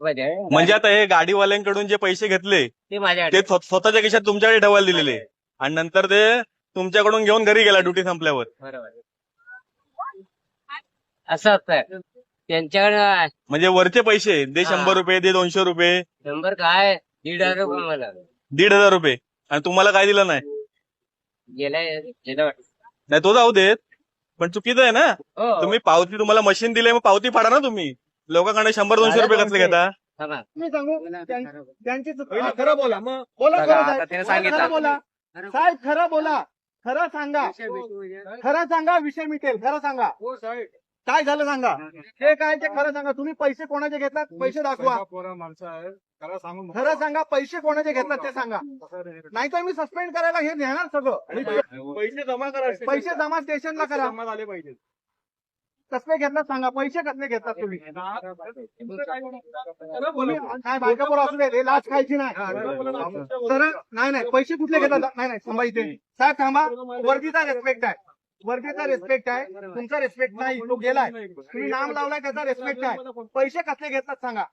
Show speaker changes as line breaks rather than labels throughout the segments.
म्हणजे आता हे गाडीवाल्यांकडून जे पैसे घेतले
ते माझ्या
ते स्व- स्वतःच्या खिशात तुमच्याकडे ठेवायला दिलेले. आणि नंतर ते तुमच्याकडून घेऊन घरी गेला ड्युटी संपल्यावर.
बरोबर असं असतं. त्यांच्याकडे
म्हणजे वरचे पैसे दे
हा.
शंभर रुपये दे दोनशे रुपये.
शंभर काय? दीड हजार रुपये मला.
दीड हजार रुपये. आणि तुम्हाला काय दिलं नाही?
गेलाय गेलं वाटतं.
नाही तो जाऊ देत. पण चुकीचं आहे ना?
हो.
तुम्ही पावती तुम्हाला मशीन दिले मग पावती फाडा ना तुम्ही. लोकांकडे शंभर दोनशे रुपये कसले घेता.
मी सांगू? त्यां-. त्यांची चूक
खरं बोला मग
बोला
बघा,
खरं साहेब.
सांगितलं.
बोला.
खरं-
साहेब खरं बोला. खरं सांगा.
विषय भेटू.
खरं सांगा विषय मिटेल. खरं सांगा.
हो साहेब.
काय झालं सांगा? हे काय ते खरं सांगा? तुम्ही पैसे कोणाचे घेतलात? पैसे दाखवा.
पोरा माणसं आहे खरं सांगून
खरं सांगा पैसे कोणाचे घेतलात ते सांगा. नाही तर मी सस्पेंड करायला हे नेणार सगळं.
पैसे जमा करा.
पैसे जमा स्टेशनला करा.
जमा झाले पाहिजे
कसले घेतलात सांगा? पैसे कसले घेतलात तुम्ही? काय बायका पोरं असू दे हे लाच खायची नाही. तर नाही नाही पैसे कुठले घेतात? नाही नाही थांबा इथे. साहेब थांबा. वर्दीचा रिस्पेक्ट आहे. वर्दीचा रिस्पेक्ट आहे. तुमचा रिस्पेक्ट नाही तो गेलाय. तुम्ही नाम लावलाय त्याचा रिस्पेक्ट आहे. पैसे कसले घेतात सांगा?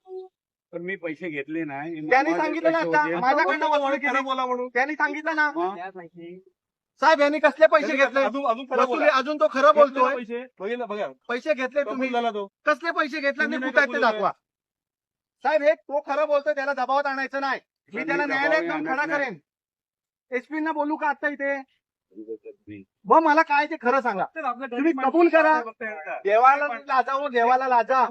पण मी पैसे घेतले नाही.
त्यांनी सांगितलं ना आता माझ्याकडनं वसूल
खरं
केली.
बोला म्हणून.
त्यांनी सांगितलं ना? साहेब यांनी कसले पैसे घेतले?
अजून अजून खरं
वसुली
बोला.
अजून तो खरं बोलतोय.
पैसे? बघितलं बघा.
पैसे घेतले तुम्ही. कसले पैसे घेतले आणि कुठे आहेत ते दाखवा. साहेब हे तो खरं बोलतोय त्याला दबावात आणायचं नाही. मी त्याला न्यायालयात जाऊन खडा करेन. एसपी ना बोलू का आता इथे? ब मला काय ते खरं सांगा. तुम्ही कबूल करा. देवाला लाजावं देवाला लाजा.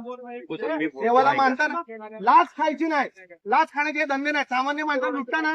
देवाला मानताना. लाच खायची नाही. लाच खाण्याचे हे धंदे नाही. सामान्य माणसाला लुटताना.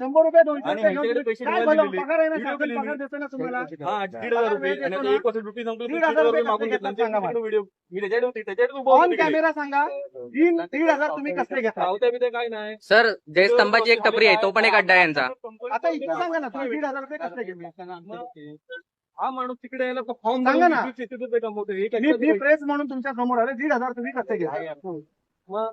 शंभर रुपये
आणि ह्यांच्याकडे पैसे हा दीड हजार आणि आता एक संपली
दीड हजार
मागून घेतला
सांगा मला.
व्हिडिओ मी त्याच्याकडे त्याच्याकडे
ऑन
बोल
कॅमेरा सांगा तीन दीड हजार तुम्ही कसले घेता
पावत्या बिवत्या काय नाही.
सर जयस्तंभाची एक टपरी आहे तो पण एक अड्डा आहे यांचा.
आता इथे सांगा ना तुम्ही दीड हजार रुपये कसले घेतले?
हा माणूस तिकडे यायला फॉर्म
सांगा ना. मी प्रेस म्हणून तुमच्यासमोर आले दीड हजार तुम्ही कसले घेतले?
मग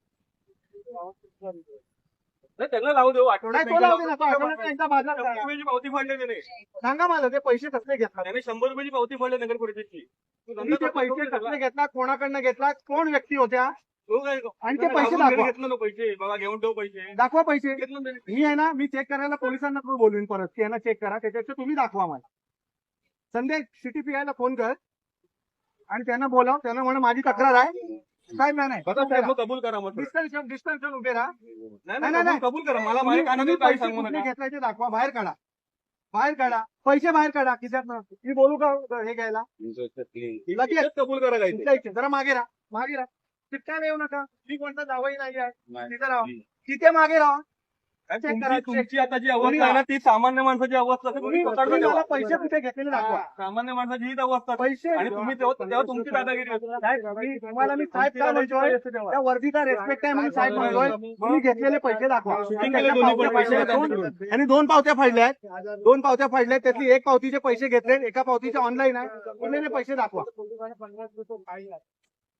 नाही, त्यांना लावू देऊ आठवड्यात
नाही तो लावू दे ना तो आठवड्यात एकदा बाजार
शंभर
करा.
रुपयाची पावती फाडली त्याने.
सांगा मला ते पैसे कसले घेतला?
त्याने शंभर रुपयाची पावती फाडली नगर परिषदची तू
पैसे
करतो
कसले
का?
घेतला कोणाकडनं घेतला कोण व्यक्ती होत्या?
तो काय
आणि ते पैसे
घरी
दाखवा.
घेतलं ना पैसे बघा घेऊन ठेव पैसे.
दाखवा पैसे.
घेतलं ना त्याने.
मी आहे ना मी चेक करायला पोलिसांना पण बोलवीन परत की यांना चेक करा त्याच्यापेक्षा तुम्ही दाखवा मला. संदेश सिटी पी फोन कर. आणि त्यांना बोलाव त्यांना म्हणा माझी तक्रार आहे. साहेब नाही. नाही
बघा साहेब मग कबूल करा मग
डिस्टन्स डिस्टन्स उभे राहा.
नाही
नाही.
कबूल- कबूल करा. मला माझ्या कानाने
तुम्ही
काही
पैसे
सांगू
कुठले
नका.
घेतलाय ते दाखवा. बाहेर काढा. बाहेर काढा. पैसे बाहेर काढा. खिशात मी बोलू का हे घ्यायला? लगेच.
कबूल करा काही
तुमच्या इथे. जरा मागे राहा. मागे राहा. चिट्टा येऊ नका. मी कोणता जावई नाही. आहे तिथे राहा. तिथे मागे राहा.
तुमची आता जी अवस्था आहे ना ती सामान्य माणसाची अवस्था आहे.
तुम्ही
तुम्ही
तुम्ही
स्वतःकडे
मला
ठेवा.
पैसे कुठे घेतलेले दाखवा
सामान्य माणसाची हीच अवस्था.
पैसे
आणि तुम्ही तेव्हा तेव्हा तुमची दादागिरी होती.
साहेब, मी- तुम्हाला मी साहेब का म्हणतोय त्या वर्दीचा रेस्पेक्ट आहे म्हणून साहेब म्हणतोय तुम्ही घेतलेले पैसे दाखवा
Shooting केले दोन्ही पण पैसे
आणि दोन- आणि दोन पावत्या फाडल्या आहेत दोन पावत्या फाडल्या आहेत त्यातली एक पावतीचे पैसे घेतले एका पावतीचे ऑनलाईन आहे उरलेले पैसे दाखवा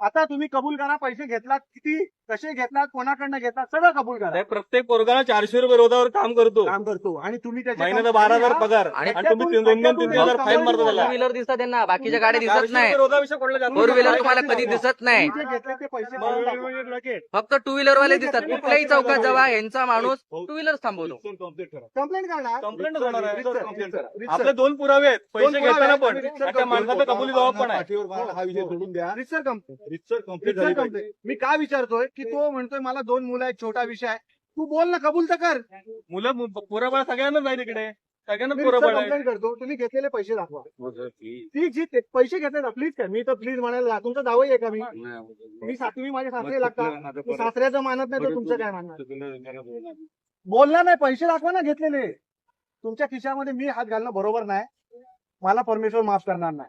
आता तुम्ही कबूल करा पैसे घेतलात किती कसे घेतलात कोणाकडनं घेतलात सगळं कबूल करा.
प्रत्येक पोरगाला चारशे रुपये रोजावर काम करतो.
काम करतो. आणि तुम्ही त्याचे
महिन्याला
काम-
बारा हजार
हा,
पगार.
आणि
तुम्ही तीन- दोन दोन तीन तीन हजार फाईन मारता
फोर व्हीलर दिसतात त्यांना बाकीच्या गाड्या दिसत
चारशे
नाही.
रुपये रोजाविषयी कोणाला जास्त
फोर व्हीलर
नाही.
तुम्हाला कधी दिसत नाही.
तुम्ही जे घेतले ते पैसे भरून टाका.
फक्त टू व्हीलर वाले दिसतात कुठल्याही चौकात जेव्हा यांचा माणूस टू व्हीलर थांबवतो.
कंप्लेंट करणार?
कंप्लेंट होणार आहे. आपले दोन पुरावे आहेत. पैसे घेताना. पण.
आणि
त्या माणसाचा कबुली जबाब पण आहे.
हा विषय सोडून द्या. रितसर कंप्लेंट रितसर कंप्लेंट मी काय विचारतोय की तो म्हणतोय मला दोन मुलं आहेत छोटा विषय आहे. तू बोल ना कबूल तर कर.
मुलं पुराबळ सगळ्यांना जाईल इकडे. सगळ्यांना
मी
पुराबळ आहे
कंप्लेंट करतो. तुम्ही घेतलेले पैसे दाखवा. ती जी ते- पैसे घेतले ना प्लीज कर. मी तर प्लीज म्हणायला ला- तुमचा दावाही आहे का मी? मी सा- तुम्ही माझे सासरे लागतात मी सासऱ्याचं मानत नाही तर तुमचं काय मानणार? बोलला नाही पैसे दाखवा ना घेतलेले. तुमच्या खिशामध्ये मी हात घालणं बरोबर नाही. मला परमेश्वर माफ करणार नाही.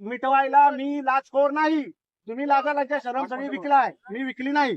मिटवायला मी लाचखोर नाही. तुम्ही लाजालाच्या शरम सगळी विकलाय. मी विकली नाही.